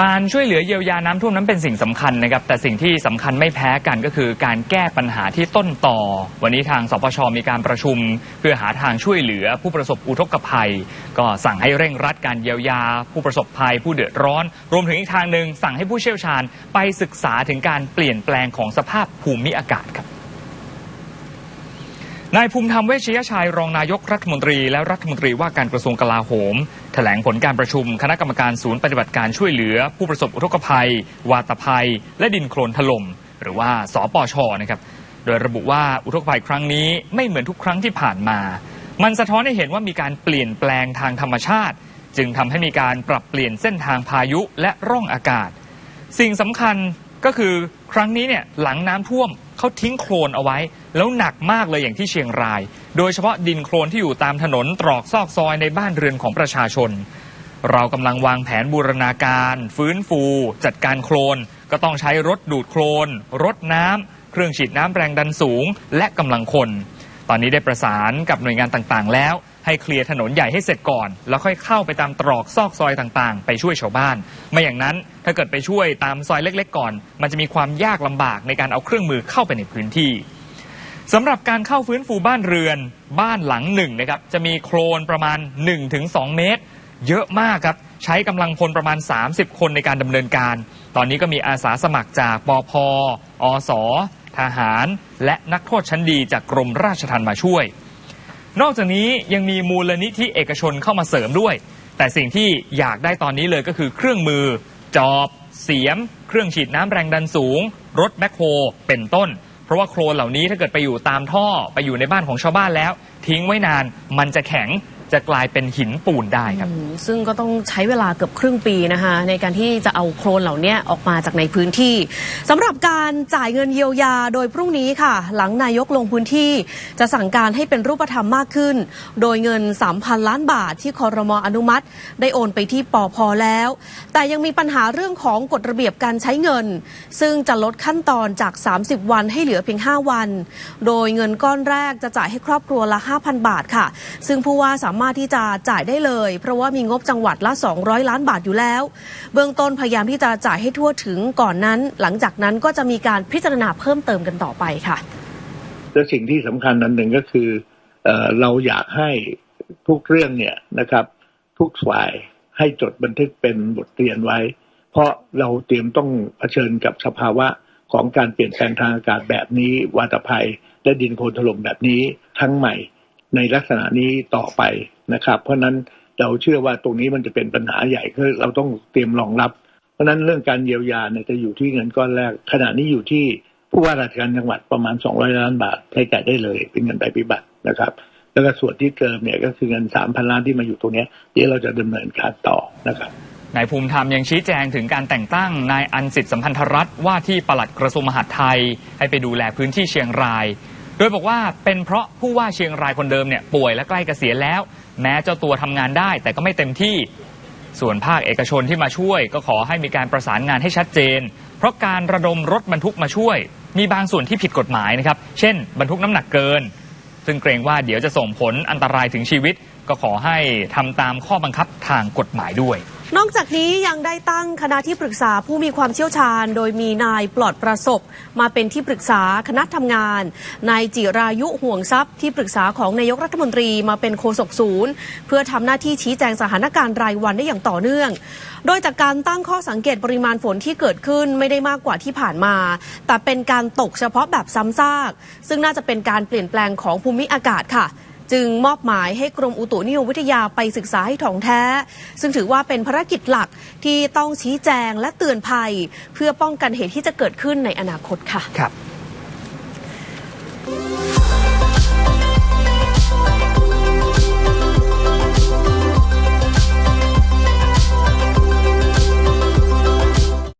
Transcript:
การช่วยเหลือเยียวยาน้ำท่วมนั้นเป็นสิ่งสำคัญนะครับ แต่สิ่งที่สำคัญไม่แพ้กันก็คือการแก้ปัญหาที่ต้นต่อ วันนี้ทางสปชมีการประชุม เพื่อหาทางช่วยเหลือผู้ประสบอุทกภัย ก็สั่งให้เร่งรัดการเยียวยา ผู้ประสบภัย ผู้เดือดร้อน รวมถึงอีกทางหนึ่งสั่งให้ผู้เชี่ยวชาญ ไปศึกษาถึงการเปลี่ยนแปลงของสภาพภูมิอากาศครับ นายภูมิธรรมเวชยชัยรองนายกรัฐมนตรีและรัฐมนตรีว่าการกระทรวงกลาโหม แถลงผลการประชุมคณะกรรมการศูนย์ปฏิบัติการช่วยเหลือ ผู้ประสบอุทกภัย วาตภัย และดินโคลนถล่มหรือว่าสปชนะครับโดยระบุว่าอุทกภัยครั้งนี้ไม่เหมือนทุกครั้งที่ผ่านมา มันสะท้อนให้เห็นว่ามีการเปลี่ยนแปลงทางธรรมชาติ จึงทำให้มีการปรับเปลี่ยนเส้นทางพายุและร่องอากาศ สิ่งสำคัญก็คือครั้งนี้เนี่ยหลังน้ำท่วม เขาทิ้งโคลนเอาไว้ แล้วหนักมากเลยอย่างที่เชียงราย โดยเฉพาะดินโคลนที่อยู่ตามถนนตรอกซอกซอยในบ้านเรือนของประชาชน เรากำลังวางแผนบูรณาการ ฟื้นฟู จัดการโคลน ก็ต้องใช้รถดูดโคลน รถน้ำเครื่องฉีดน้ำแรงดันสูง และกำลังคน ตอนนี้ได้ประสานกับหน่วยงานต่างๆ แล้วให้เคลียร์ถนนใหญ่ให้เสร็จก่อน แล้วค่อยเข้าไปตามตรอกซอกซอยต่างๆ ไปช่วยชาวบ้าน ไม่อย่างนั้นถ้าเกิดไปช่วยตามซอยเล็ก ๆ ก่อน มันจะมีความยากลำบากในการเอาเครื่องมือเข้าไปในพื้นที่สำหรับการเข้าฟื้นฟูบ้านเรือนบ้านหลังหนึ่งนะครับจะมีโคลนประมาณ 1-2 เมตร เยอะมากครับใช้กำลังพลประมาณ 30 คนในการดำเนินการ ตอนนี้ก็มีอาสาสมัครจากปอพอสทหาร และนักโทษชั้นดีจากกรมราชทัณฑ์มาช่วย นอกจากนี้ยังมีมูลนิธิเอกชนเข้ามาเสริมด้วย แต่สิ่งที่อยากได้ตอนนี้เลยก็คือเครื่องมือ จอบ เสียม เครื่องฉีดน้ำแรงดันสูง รถแบ็คโฮเป็นต้น เพราะว่าโครนเหล่านี้ถ้าเกิดไปอยู่ตามท่อไปอยู่ในบ้านของชาวบ้านแล้ว ทิ้งไว้นานมันจะแข็ง จะกลายเป็นหินปูนได้ครับ ซึ่งก็ต้องใช้เวลาเกือบครึ่งปีนะคะในการที่จะเอาโครนเหล่านี้ออกมาจากในพื้นที่สำหรับการจ่ายเงินเยียวยาโดยพรุ่งนี้ค่ะ หลังนายกลงพื้นที่จะสั่งการให้เป็นรูปธรรมมากขึ้น โดยเงิน 3,000 ล้านบาทที่คอรมออนุมัติ ได้โอนไปที่ปอพอแล้ว แต่ยังมีปัญหาเรื่องของกฎระเบียบการใช้เงิน ซึ่งจะลดขั้นตอนจาก 30 วันให้เหลือเพียง 5 วัน โดยเงินก้อนแรกจะจ่ายให้ครอบครัวละ 5,000 บาทค่ะ ซึ่งผู้ว่าสามารถที่จะจ่ายได้เลย เพราะว่ามีงบจังหวัดละ 200 ล้านบาทอยู่แล้ว เบื้องต้นพยายามที่จะจ่ายให้ทั่วถึงก่อนนั้น หลังจากนั้นก็จะมีการพิจารณาเพิ่มเติมกันต่อไปค่ะและสิ่งที่สำคัญอันหนึ่งก็คือเออเราอยากให้ทุกเรื่องเนี่ยนะครับ ทุกฝ่ายให้จดบันทึกเป็นบทเรียนไว้ เพราะเราเตรียมต้องเผชิญกับสภาวะของการเปลี่ยนแปลงทางอากาศแบบนี้วาตภัยและดินโคลนถล่มแบบนี้ทั้งใหม่ ในลักษณะนี้ต่อไปนะครับ เพราะนั้นเราเชื่อว่าตรงนี้มันจะเป็นปัญหาใหญ่คือเราต้องเตรียมรองรับ เพราะนั้นเรื่องการเยียวยาเนี่ยจะอยู่ที่เงินก้อนแรก ขณะนี้อยู่ที่ผู้ว่าราชการจังหวัดประมาณ 200 ล้านบาทใช้จ่ายได้เลย เป็นเงินภัยพิบัตินะครับ แล้วก็ส่วนที่เกินเนี่ยก็คือเงิน 3,000 ล้านที่มาอยู่ตรงนี้ยเดี๋ยวเราจะดำเนินการต่อนะครับนายภูมิธรรมยังชี้แจงถึงการแต่งตั้งนายอันสิทธิ์สัมพันธรัฐว่าที่ปลัดกระทรวงมหาดไทย ให้ไปดูแลพื้นที่เชียงราย โดยบอกว่าเป็นเพราะผู้ว่าเชียงรายคนเดิมเนี่ยป่วยและใกล้เกษียณแล้ว แม้เจ้าตัวทำงานได้แต่ก็ไม่เต็มที่ ส่วนภาคเอกชนที่มาช่วย ก็ขอให้มีการประสานงานให้ชัดเจน เพราะการระดมรถบรรทุกมาช่วย มีบางส่วนที่ผิดกฎหมายนะครับ เช่น บรรทุกน้ำหนักเกิน ซึ่งเกรงว่าเดี๋ยวจะส่งผลอันตรายถึงชีวิต ก็ขอให้ทำตามข้อบังคับทางกฎหมายด้วย นอกจากนี้ยังได้ตั้งคณะที่ปรึกษาผู้มีความเชี่ยวชาญ โดยมีนายปลอดประสบ มาเป็นที่ปรึกษาคณะทำงาน นายจิรายุห่วงทรัพย์ที่ปรึกษาของนายกรัฐมนตรีมาเป็นโฆษกศูนย์ เพื่อทำหน้าที่ชี้แจงสถานการณ์รายวันได้อย่างต่อเนื่อง โดยจากการตั้งข้อสังเกตปริมาณฝนที่เกิดขึ้นไม่ได้มากกว่าที่ผ่านมา แต่เป็นการตกเฉพาะแบบซ้ำซาก ซึ่งน่าจะเป็นการเปลี่ยนแปลงของภูมิอากาศค่ะ จึงมอบหมายให้กรมอุตุนิยมวิทยาไปศึกษาให้ถ่องแท้ ซึ่งถือว่าเป็นภารกิจหลักที่ต้องชี้แจงและเตือนภัย เพื่อป้องกันเหตุที่จะเกิดขึ้นในอนาคตค่ะครับ